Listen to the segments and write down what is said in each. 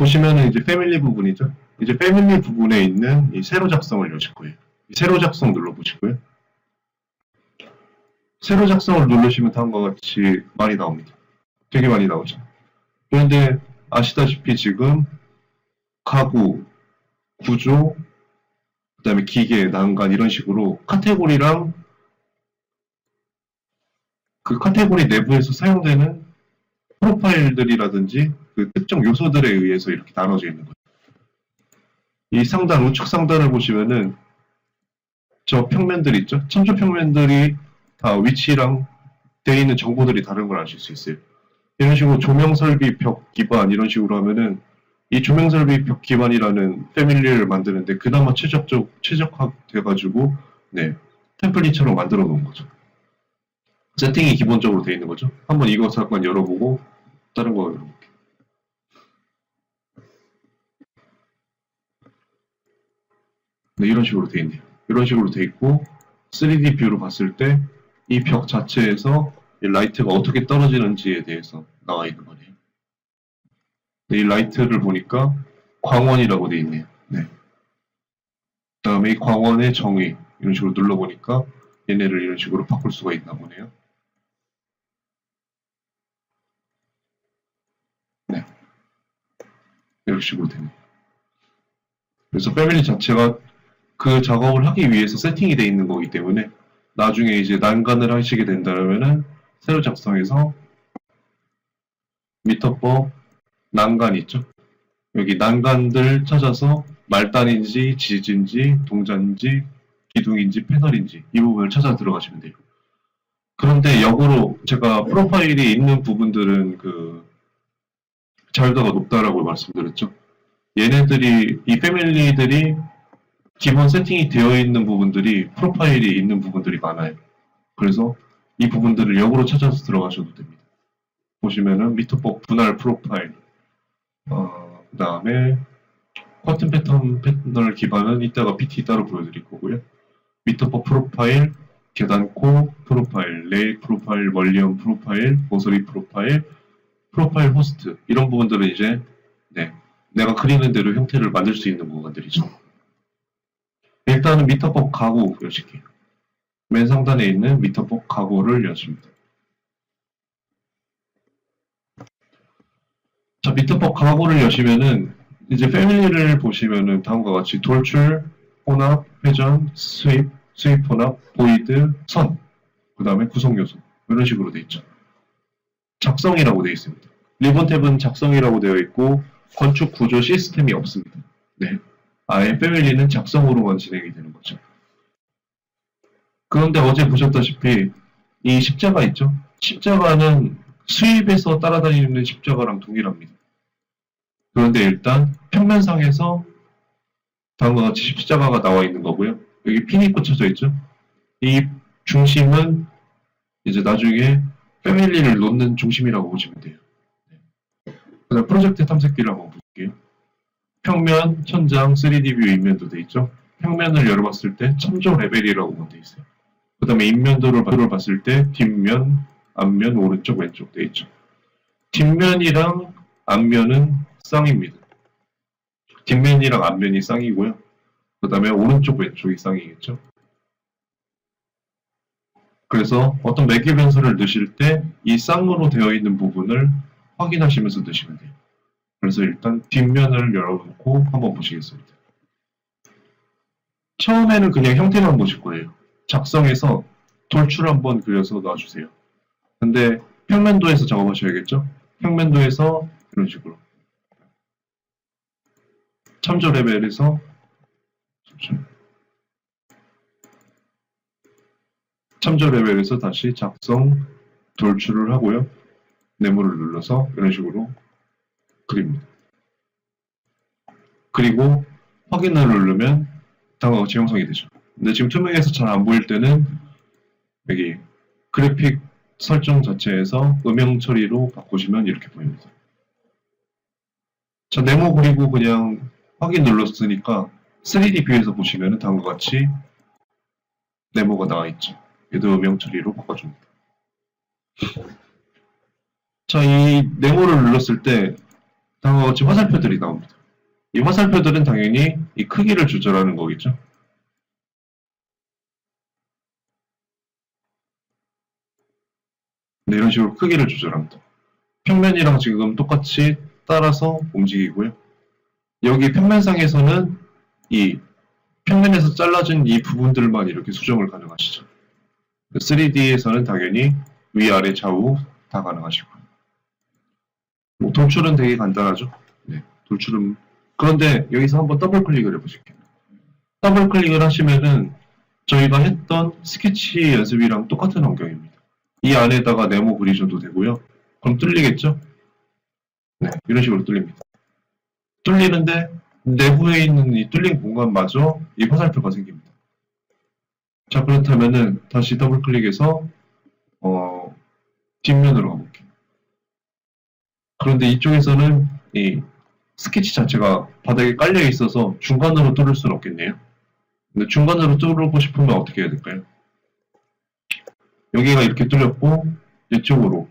보시면은 이제 패밀리 부분이죠. 이제 패밀리 부분에 있는 이 세로 작성을 여실 거예요. 이 세로 작성 눌러보시고요. 세로 작성을 누르시면 다음과 같이 많이 나옵니다. 되게 많이 나오죠. 그런데 아시다시피 지금 가구, 구조, 그 다음에 기계, 난간 이런 식으로 카테고리랑 그 카테고리 내부에서 사용되는 프로파일들이라든지 그 특정 요소들에 의해서 이렇게 나눠져 있는 거예요. 이 상단, 우측 상단을 보시면은 저 평면들 있죠? 참조 평면들이 다 위치랑 되어 있는 정보들이 다른 걸 아실 수 있어요. 이런 식으로 조명 설비 벽 기반 이런 식으로 하면은 이 조명 설비 벽 기반이라는 패밀리를 만드는데 그나마 최적적 최적화 돼가지고 네 템플릿처럼 만들어 놓은 거죠. 세팅이 기본적으로 되어 있는 거죠. 한번 이거 잠깐 열어보고 다른 거 열어볼게요. 네, 이런 식으로 되어 있네요. 이런 식으로 되어 있고 3D 뷰로 봤을 때 이 벽 자체에서 이 라이트가 어떻게 떨어지는지에 대해서 나와 있는 거네요. 네, 이 라이트를 보니까 광원이라고 되어 있네요. 네. 그 다음에 이 광원의 정의 이런 식으로 눌러보니까 얘네를 이런 식으로 바꿀 수가 있나 보네요. 네. 식으로 되네요. 그래서 패밀리 자체가 그 작업을 하기 위해서 세팅이 되어 있는 거기 때문에 나중에 이제 난간을 하시게 된다면은 새로 작성해서 미터법 난간 있죠? 여기 난간들 찾아서 말단인지 지진지 동자인지 기둥인지 패널인지 이 부분을 찾아 들어가시면 돼요. 그런데 역으로 제가 프로파일이 있는 부분들은 그 자유도가 높다라고 말씀드렸죠. 얘네들이 이 패밀리들이 기본 세팅이 되어 있는 부분들이 프로파일이 있는 부분들이 많아요. 그래서 이 부분들을 역으로 찾아서 들어가셔도 됩니다. 보시면은 미터법 분할 프로파일, 어, 그 다음에 커튼 패턴 패널 기반은 이따가 PT 따로 보여드릴 거고요. 미터법 프로파일, 계단코 프로파일, 레일 프로파일, 멀리언 프로파일, 모서리 프로파일, 프로파일 호스트 이런 부분들은 이제 네, 내가 그리는 대로 형태를 만들 수 있는 부분들이죠. 일단은 미터법 가구 여실게요. 맨 상단에 있는 미터법 가구를 여십니다. 자, 미터법 가구를 여시면은 이제 패밀리를 보시면은 다음과 같이 돌출, 혼합, 회전, 스윕, 스윕 혼합, 보이드, 선, 그 다음에 구성 요소 이런 식으로 돼 있죠. 작성이라고 되어 있습니다. 리본 탭은 작성이라고 되어 있고 건축 구조 시스템이 없습니다. 네. 아예 패밀리는 작성으로만 진행이 되는 거죠. 그런데 어제 보셨다시피 이 십자가 있죠? 십자가는 수입에서 따라다니는 십자가랑 동일합니다. 그런데 일단 평면상에서 다음과 같이 십자가가 나와 있는 거고요. 여기 핀이 꽂혀져 있죠? 이 중심은 이제 나중에 패밀리를 놓는 중심이라고 보시면 돼요. 네. 그다음 프로젝트 탐색기를 한번 볼게요. 평면, 천장, 3D 뷰 인면도 돼 있죠. 평면을 열어봤을 때 참조 레벨이라고 돼 있어요. 그 다음에 인면도를 바- 봤을 때 뒷면, 앞면, 오른쪽, 왼쪽 돼 있죠. 뒷면이랑 앞면은 쌍입니다. 뒷면이랑 앞면이 쌍이고요. 그 다음에 오른쪽, 왼쪽이 쌍이겠죠. 그래서 어떤 매개 변수를 넣으실 때 이 쌍으로 되어 있는 부분을 확인하시면서 넣으시면 돼요. 그래서 일단 뒷면을 열어놓고 한번 보시겠습니다. 처음에는 그냥 형태만 보실 거예요. 작성해서 돌출 한번 그려서 놔주세요. 근데 평면도에서 작업하셔야겠죠? 평면도에서 이런 식으로 참조 레벨에서 잠시만요. 참조 레벨에서 다시 작성 돌출을 하고요. 네모를 눌러서 이런 식으로 그립니다. 그리고 확인을 누르면 다음과 같이 형성이 되죠. 근데 지금 투명해서 잘 안 보일 때는 여기 그래픽 설정 자체에서 음영 처리로 바꾸시면 이렇게 보입니다. 자, 네모 그리고 그냥 확인 눌렀으니까 3D 뷰에서 보시면 다음과 같이 네모가 나와 있죠. 얘도 음영 처리로 바꿔줍니다. 자, 이 네모를 눌렀을 때 다음과 같이 화살표들이 나옵니다. 이 화살표들은 당연히 이 크기를 조절하는 거겠죠. 네, 이런 식으로 크기를 조절합니다. 평면이랑 지금 똑같이 따라서 움직이고요. 여기 평면상에서는 이 평면에서 잘라진 이 부분들만 이렇게 수정을 가능하시죠. 3D에서는 당연히 위아래 좌우 다 가능하시고요. 뭐 돌출은 되게 간단하죠. 네, 돌출은 그런데 여기서 한번 더블 클릭을 해보실게요. 더블 클릭을 하시면은 저희가 했던 스케치 연습이랑 똑같은 환경입니다. 이 안에다가 네모 그리셔도 되고요. 그럼 뚫리겠죠? 네, 이런 식으로 뚫립니다. 뚫리는데 내부에 있는 이 뚫린 공간마저 이 화살표가 생깁니다. 자, 그렇다면은 다시 더블 클릭해서 어, 뒷면으로 가볼게요. 그런데 이쪽에서는 이 스케치 자체가 바닥에 깔려 있어서 중간으로 뚫을 수는 없겠네요. 근데 중간으로 뚫고 싶으면 어떻게 해야 될까요? 여기가 이렇게 뚫렸고 이쪽으로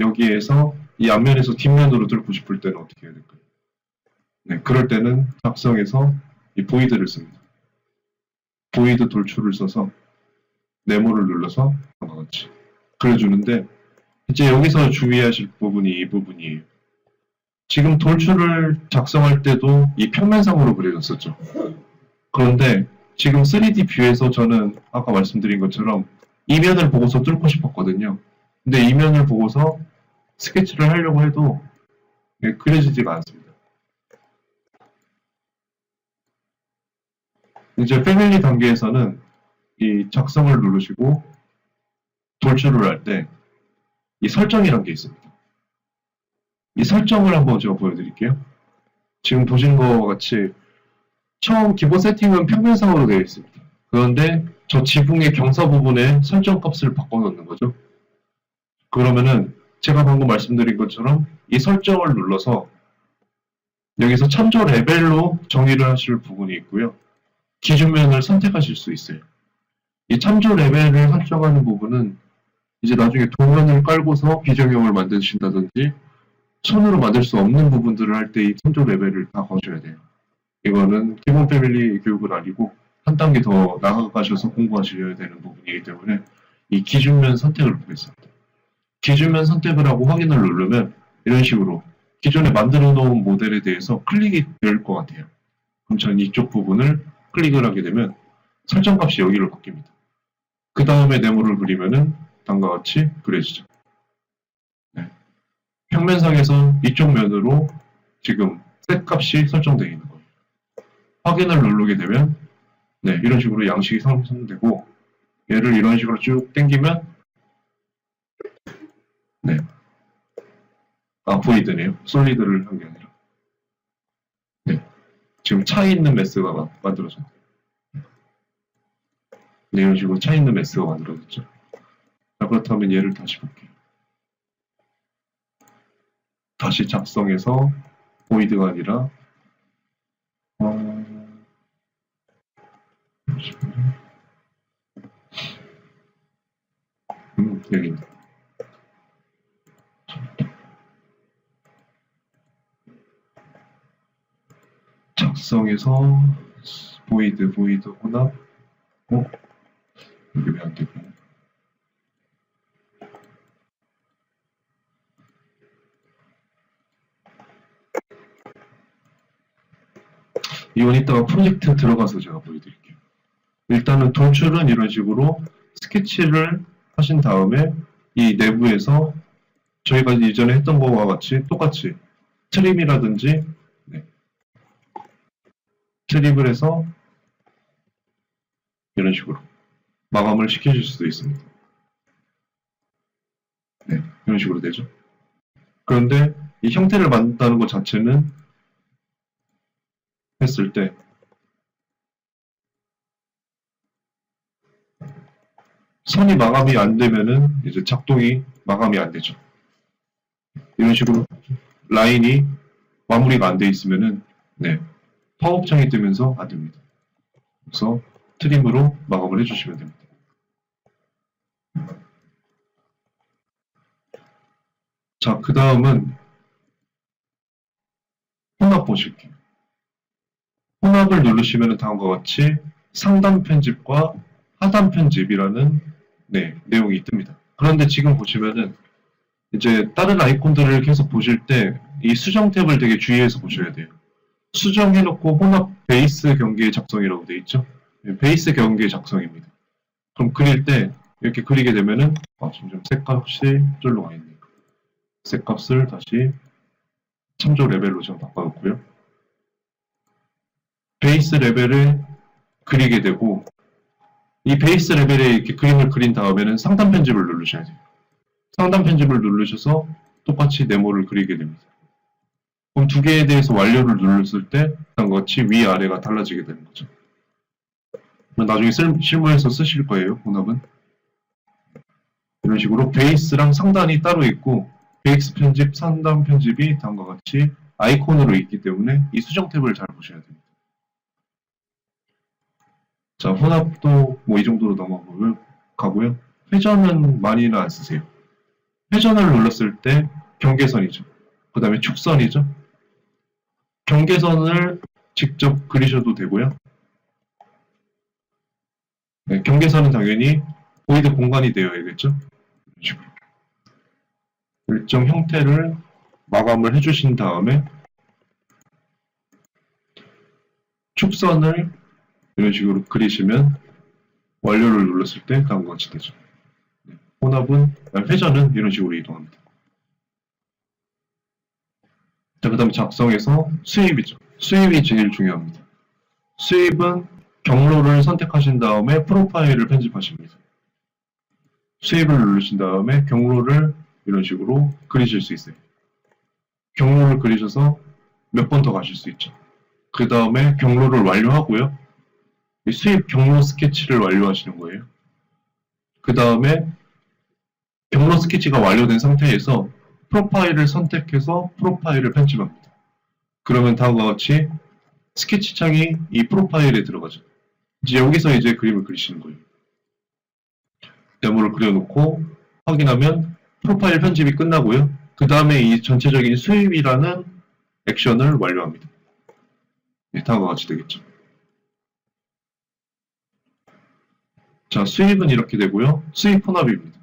여기에서 이 앞면에서 뒷면으로 뚫고 싶을 때는 어떻게 해야 될까요? 네, 그럴 때는 작성에서 이 보이드를 씁니다. 보이드 돌출을 써서 네모를 눌러서 같이 그려주는데 이제 여기서 주의하실 부분이 이 부분이에요. 지금 돌출을 작성할 때도 이 평면상으로 그려졌었죠. 그런데 지금 3D 뷰에서 저는 아까 말씀드린 것처럼 이면을 보고서 뚫고 싶었거든요. 근데 이면을 보고서 스케치를 하려고 해도 이게 그려지지가 않습니다. 이제 패밀리 단계에서는 이 작성을 누르시고 돌출을 할 때 이 설정이라는 게 있습니다. 이 설정을 한번 제가 보여드릴게요. 지금 보신 것과 같이 처음 기본 세팅은 평면상으로 되어 있습니다. 그런데 저 지붕의 경사 부분에 설정 값을 바꿔놓는 거죠. 그러면은 제가 방금 말씀드린 것처럼 이 설정을 눌러서 여기서 참조 레벨로 정의를 하실 부분이 있고요. 기준면을 선택하실 수 있어요. 이 참조 레벨을 설정하는 부분은 이제 나중에 도면을 깔고서 비정형을 만드신다든지 손으로 만들 수 없는 부분들을 할 때 이 참조 레벨을 다 거셔야 돼요. 이거는 기본 패밀리 교육은 아니고 한 단계 더 나아가셔서 공부하셔야 되는 부분이기 때문에 이 기준면 선택을 보겠습니다. 기준면 선택을 하고 확인을 누르면 이런 식으로 기존에 만들어 놓은 모델에 대해서 클릭이 될 것 같아요. 그럼 저는 이쪽 부분을 클릭을 하게 되면 설정 값이 여기로 바뀝니다. 그 다음에 네모를 그리면은 다음과 같이 그려지죠. 네. 평면상에서 이쪽 면으로 지금 셋 값이 설정되어 있는 거예요. 확인을 누르게 되면 네, 이런 식으로 양식이 생성되고 얘를 이런 식으로 쭉 당기면 네. 아, 보이드네요. 솔리드를 아니라. 네. 지금 차 있는 메스가 마- 만들어졌네요. 네, 이런 식으로 차 있는 메스가 만들어졌죠. 자, 그렇다면 얘를 다시 볼게요. 다시 작성해서 보이드가 아니라 어... 음, 여기입니 다. 작성해서 보이드 보이드 혼합 어? 이게 왜 안 되고 이건 이따가 프로젝트 들어가서 제가 보여드릴게요. 일단은 돌출은 이런 식으로 스케치를 하신 다음에 이 내부에서 저희가 이전에 했던 거와 같이 똑같이 트림이라든지 네. 트립을 해서 이런 식으로 마감을 시켜줄 수도 있습니다. 네, 이런 식으로 되죠. 그런데 이 형태를 만든다는 것 자체는 했을 때 선이 마감이 안 되면은 이제 작동이 마감이 안 되죠. 이런 식으로 라인이 마무리가 안 돼 있으면은 네 파업창이 뜨면서 안 됩니다. 그래서 트림으로 마감을 해주시면 됩니다. 자, 그 다음은 보실게요. 혼합을 누르시면 다음과 같이 상단 편집과 하단 편집이라는 네, 내용이 뜹니다. 그런데 지금 보시면은 이제 다른 아이콘들을 계속 보실 때 이 수정 탭을 되게 주의해서 보셔야 돼요. 수정해놓고 혼합 베이스 경계의 작성이라고 돼 있죠. 네, 베이스 경계의 작성입니다. 그럼 그릴 때 이렇게 그리게 되면은 아, 점점 색값이 쫄로 가 있네요. 색값을 다시 참조 레벨로 좀 바꿔놓고요. 베이스 레벨을 그리게 되고 이 베이스 레벨에 이렇게 그림을 그린 다음에는 상단 편집을 누르셔야 돼요. 상단 편집을 누르셔서 똑같이 네모를 그리게 됩니다. 그럼 두 개에 대해서 완료를 눌렀을 때 다음과 같이 위아래가 달라지게 되는 거죠. 나중에 쓸- 실무에서 쓰실 거예요, 혼합은. 이런 식으로 베이스랑 상단이 따로 있고 베이스 편집, 상단 편집이 다음과 같이 아이콘으로 있기 때문에 이 수정 탭을 잘 보셔야 됩니다. 자, 혼합도 뭐 이 정도로 넘어가고요. 가고요. 회전은 많이는 안 쓰세요. 회전을 눌렀을 때 경계선이죠. 그 다음에 축선이죠. 경계선을 직접 그리셔도 되고요. 네, 경계선은 당연히 보이드 공간이 되어야겠죠. 일정 형태를 마감을 해주신 다음에 축선을 이런 식으로 그리시면 완료를 눌렀을 때 다음과 같이 되죠. 네, 혼합은, 아니, 회전은 이런 식으로 이동합니다. 자, 그 다음에 작성에서 수입이죠. 수입이 제일 중요합니다. 수입은 경로를 선택하신 다음에 프로파일을 편집하십니다. 수입을 누르신 다음에 경로를 이런 식으로 그리실 수 있어요. 경로를 그리셔서 몇 번 더 가실 수 있죠. 그 다음에 경로를 완료하고요. 이 수입 경로 스케치를 완료하시는 거예요. 그 다음에 경로 스케치가 완료된 상태에서 프로파일을 선택해서 프로파일을 편집합니다. 그러면 다음과 같이 스케치 창이 이 프로파일에 들어가죠. 이제 여기서 이제 그림을 그리시는 거예요. 네모를 그려놓고 확인하면 프로파일 편집이 끝나고요. 그 다음에 이 전체적인 수입이라는 액션을 완료합니다. 네, 다음과 같이 되겠죠. 자, 수입은 이렇게 되고요. 수입 혼합입니다.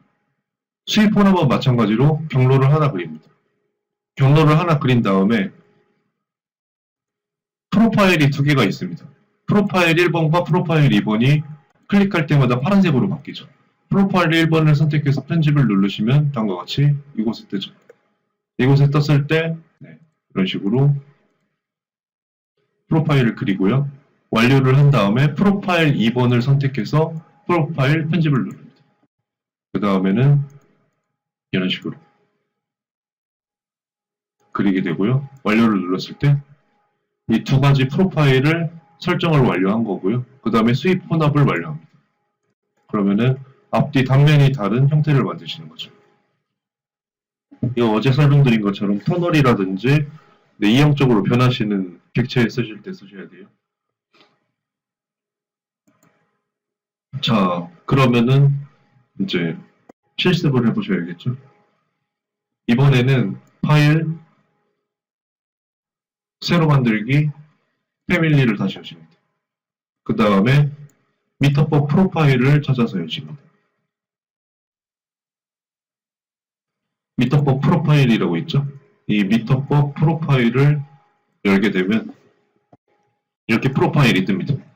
수입 혼합은 마찬가지로 경로를 하나 그립니다. 경로를 하나 그린 다음에 프로파일이 두 개가 있습니다. 프로파일 1번과 프로파일 2번이 클릭할 때마다 파란색으로 바뀌죠. 프로파일 1번을 선택해서 편집을 누르시면 다음과 같이 이곳에 뜨죠. 이곳에 떴을 때 네, 이런 식으로 프로파일을 그리고요. 완료를 한 다음에 프로파일 2번을 선택해서 프로파일 편집을 누릅니다. 그 다음에는 이런 식으로 그리게 되고요. 완료를 눌렀을 때 이 두 가지 프로파일을 설정을 완료한 거고요. 그 다음에 수입 혼합을 완료합니다. 그러면은 앞뒤 단면이 다른 형태를 만드시는 거죠. 이거 어제 설명드린 것처럼 터널이라든지 네, 이형적으로 변하시는 객체에 쓰실 때 쓰셔야 돼요. 자, 그러면은 이제 실습을 해보셔야겠죠. 이번에는 파일 새로 만들기 패밀리를 다시 하십니다. 그 다음에 미터법 프로파일을 찾아서 여십니다. 미터법 프로파일이라고 있죠. 이 미터법 프로파일을 열게 되면 이렇게 프로파일이 뜹니다.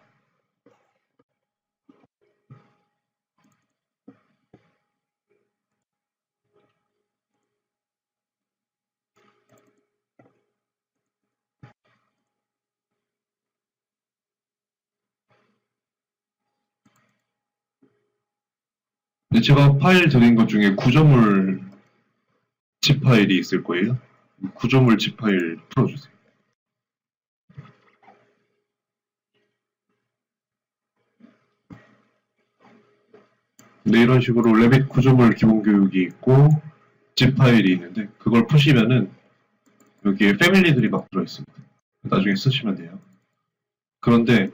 근데 제가 파일 드린 것 중에 구조물 집 파일이 있을 거예요. 구조물 집 파일 풀어주세요. 네, 이런 식으로 레빗 구조물 기본 교육이 있고 집 파일이 있는데 그걸 푸시면은 여기에 패밀리들이 막 들어있습니다. 나중에 쓰시면 돼요. 그런데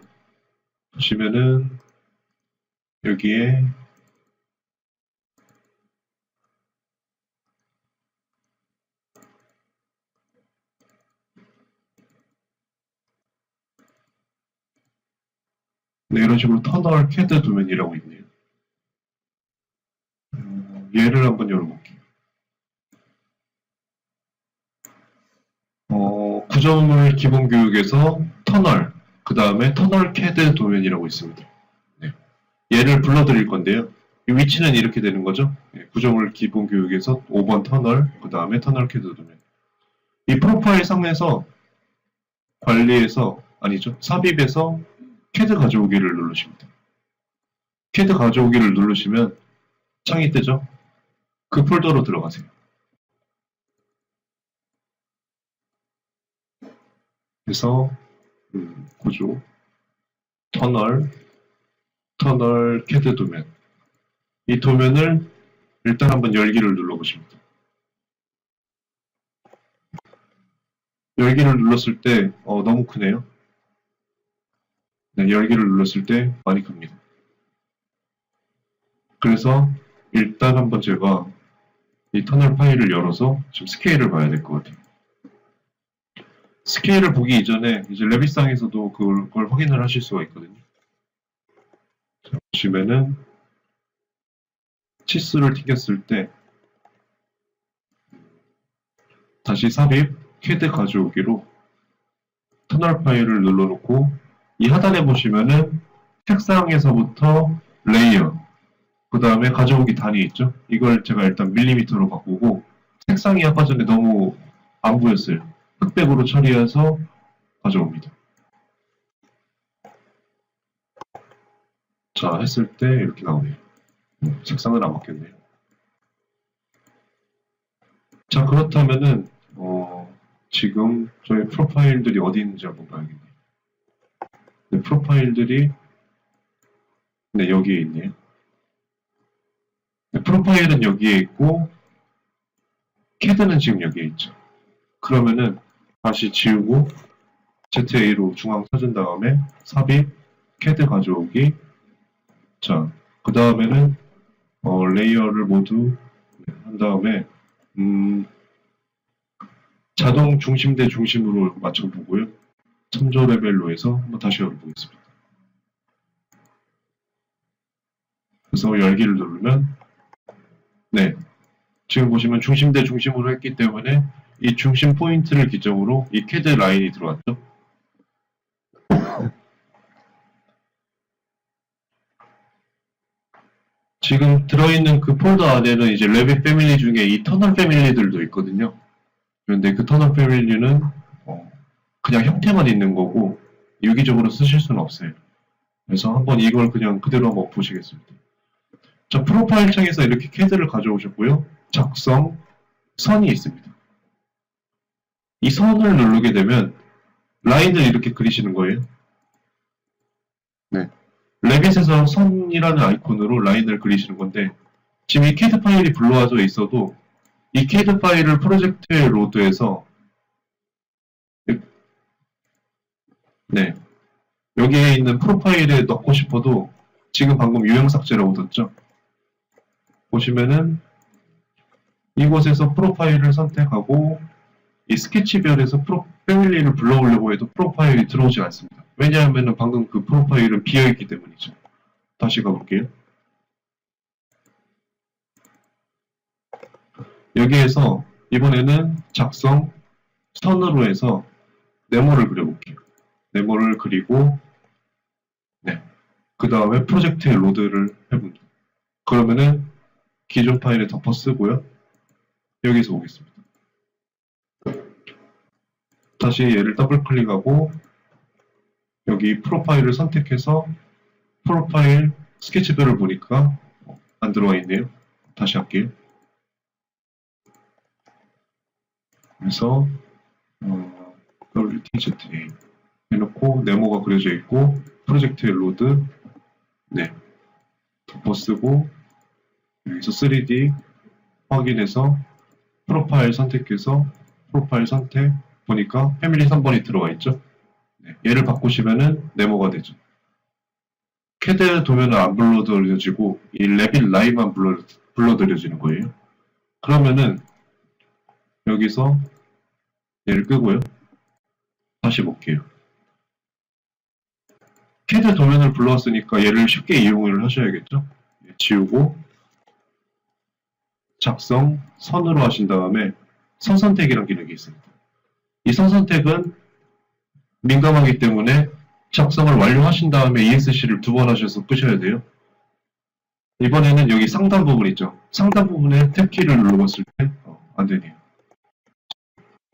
보시면은 여기에 네, 이런 식으로 터널 캐드 도면이라고 있네요. 음, 얘를 한번 열어볼게요. 어, 구조물 기본 교육에서 터널, 그 다음에 터널 캐드 도면이라고 있습니다. 네. 얘를 불러드릴 건데요. 이 위치는 이렇게 되는 거죠. 예, 구조물 기본 교육에서 5번 터널, 그 다음에 터널 캐드 도면. 이 프로파일 상에서 관리에서, 아니죠. 삽입에서 캐드 가져오기를 누르십니다. 캐드 가져오기를 누르시면 창이 뜨죠. 그 폴더로 들어가세요. 그래서 음, 구조, 터널, 터널 캐드 도면 이 도면을 일단 한번 열기를 눌러보십니다. 열기를 눌렀을 때 어, 너무 크네요. 네, 열기를 눌렀을 때 많이 큽니다. 그래서 일단 한번 제가 이 터널 파일을 열어서 지금 스케일을 봐야 될 것 같아요. 스케일을 보기 이전에 이제 레빗상에서도 그걸, 그걸 확인을 하실 수가 있거든요. 자, 보시면은 치수를 튀겼을 때 다시 삽입 캐드 가져오기로 터널 파일을 눌러놓고 이 하단에 보시면은 색상에서부터 레이어 그 다음에 가져오기 단위 있죠? 이걸 제가 일단 밀리미터로 바꾸고 색상이 아까 전에 너무 안 보였어요. 흑백으로 처리해서 가져옵니다. 자, 했을 때 이렇게 나오네요. 음, 색상은 안 바뀌었네요. 자, 그렇다면은, 어, 지금 저희 프로파일들이 어디 있는지 한번 봐야겠네요. 네, 프로파일들이, 네, 여기에 있네요. 네, 프로파일은 여기에 있고, 캐드는 지금 여기에 있죠. 그러면은, 다시 지우고, ZA로 중앙 찾은 다음에, 삽입, 캐드 가져오기, 자, 그 다음에는, 어, 레이어를 모두 네, 한 다음에, 음, 자동 중심 대 중심으로 맞춰보고요. 참조 레벨로 해서 한번 다시 열어보겠습니다. 그래서 열기를 누르면, 네. 지금 보시면 중심 대 중심으로 했기 때문에 이 중심 포인트를 기점으로 이 캐드 라인이 들어왔죠. 지금 들어있는 그 폴더 안에는 이제 레빗 패밀리 중에 이 터널 패밀리들도 있거든요. 그런데 그 터널 패밀리는 어, 그냥 형태만 있는 거고 유기적으로 쓰실 수는 없어요. 그래서 한번 이걸 그냥 그대로 한번 보시겠습니다. 자, 프로파일 창에서 이렇게 캐드를 가져오셨고요. 작성, 선이 있습니다. 이 선을 누르게 되면 라인을 이렇게 그리시는 거예요. 네. 레빗에서 선이라는 아이콘으로 라인을 그리시는 건데 지금 이 캐드 파일이 불러와져 있어도 이 캐드 파일을 프로젝트의 로드에서 네 여기에 있는 프로파일에 넣고 싶어도 지금 방금 유형 삭제라고 떴죠 보시면은 이곳에서 프로파일을 선택하고 이 스케치별에서 프로 패밀리를 불러오려고 해도 프로파일이 들어오지 않습니다. 왜냐하면 방금 그 프로파일은 비어있기 때문이죠. 다시 가볼게요. 여기에서 이번에는 작성 선으로 해서 네모를 그려볼게요. 네모를 그리고 네. 그 다음에 프로젝트에 로드를 해봅니다. 그러면은 기존 파일에 덮어 쓰고요. 여기서 오겠습니다. 다시 얘를 더블 클릭하고 여기 프로파일을 선택해서 프로파일 스케치별을 보니까 안 들어와 있네요. 다시 할게요. 그래서 어, WTZA 해놓고 네모가 그려져 있고 프로젝트의 로드 네 덮어 쓰고 여기서 3D 확인해서 프로파일 선택해서 프로파일 선택 보니까 패밀리 3번이 들어가 있죠. 네, 얘를 바꾸시면은 네모가 되죠. 캐드 도면은 안 불러들여지고 이 레빗 라인만 불러, 불러들여지는 거예요. 그러면은 여기서 얘를 끄고요. 다시 볼게요. 캐드 도면을 불러왔으니까 얘를 쉽게 이용을 하셔야겠죠. 예, 지우고 작성 선으로 하신 다음에 선 선택이라는 기능이 있습니다. 이 선 선택은 민감하기 때문에 작성을 완료하신 다음에 ESC를 두 번 하셔서 끄셔야 돼요. 이번에는 여기 상단 부분 있죠. 상단 부분에 탭키를 눌러봤을 때 어, 안 되네요.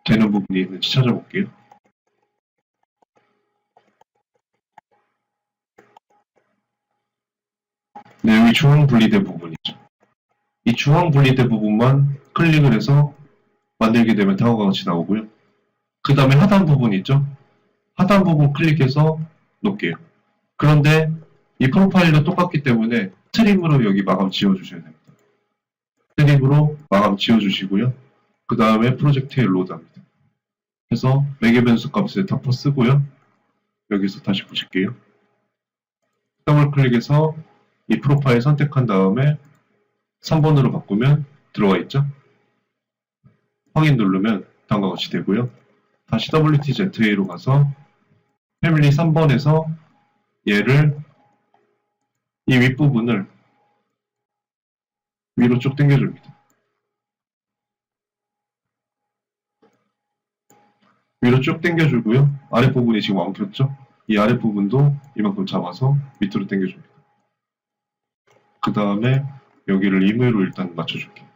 되는 부분이 있는지 찾아볼게요. 네, 여기 중앙 분리된 부분이죠. 이 중앙 분리된 부분만 클릭을 해서 만들게 되면 다음과 같이 나오고요. 그 다음에 하단 부분 있죠? 하단 부분 클릭해서 놓을게요. 그런데 이 프로파일도 똑같기 때문에 트림으로 여기 마감 지워주셔야 됩니다. 트림으로 마감 지워주시고요. 그 다음에 프로젝트에 로드합니다. 그래서 매개 변수 값에 덮어 쓰고요. 여기서 다시 보실게요. 더블 클릭해서 이 프로파일 선택한 다음에 3번으로 바꾸면 들어와 있죠? 확인 누르면 다음과 같이 되고요. 다시 WTZA로 가서 패밀리 3번에서 얘를 이 윗부분을 위로 쭉 당겨줍니다. 위로 쭉 당겨주고요. 아랫부분이 지금 엉켰죠? 이 아랫부분도 이만큼 잡아서 밑으로 당겨줍니다. 그 다음에 여기를 임의로 일단 맞춰줄게요.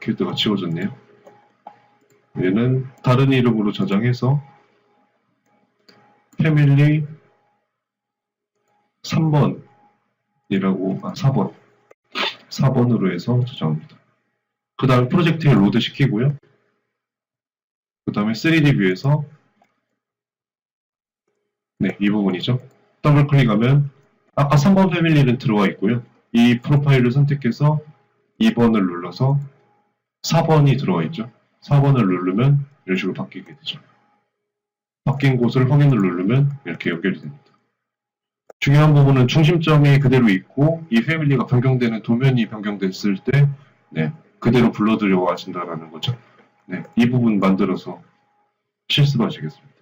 킬드가 지워졌네요. 얘는 다른 이름으로 저장해서 패밀리 3번이라고 아 4번 4번으로 해서 저장합니다. 그 다음에 프로젝트에 로드 시키고요. 그 다음에 3D 뷰에서 네, 이 부분이죠. 더블 클릭하면 아까 3번 패밀리는 들어와 있고요. 이 프로파일을 선택해서 2번을 눌러서 4번이 들어와 있죠. 4번을 누르면 이런 식으로 바뀌게 되죠. 바뀐 곳을 확인을 누르면 이렇게 연결이 됩니다. 중요한 부분은 중심점이 그대로 있고 이 패밀리가 변경되는 도면이 변경됐을 때 네, 그대로 불러들여 하신다라는 거죠. 네, 이 부분 만들어서 실습하시겠습니다.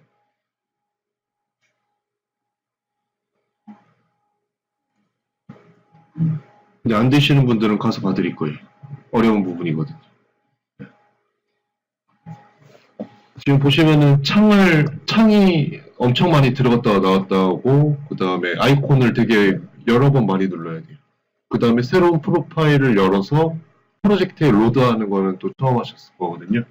근데 안 되시는 분들은 가서 봐드릴 거예요. 어려운 부분이거든요. 네. 지금 보시면은 창을 창이 엄청 많이 들어갔다 나왔다 하고 그 다음에 아이콘을 되게 여러 번 많이 눌러야 돼요. 그 다음에 새로운 프로파일을 열어서 프로젝트에 로드하는 거는 또 처음 하셨을 거거든요.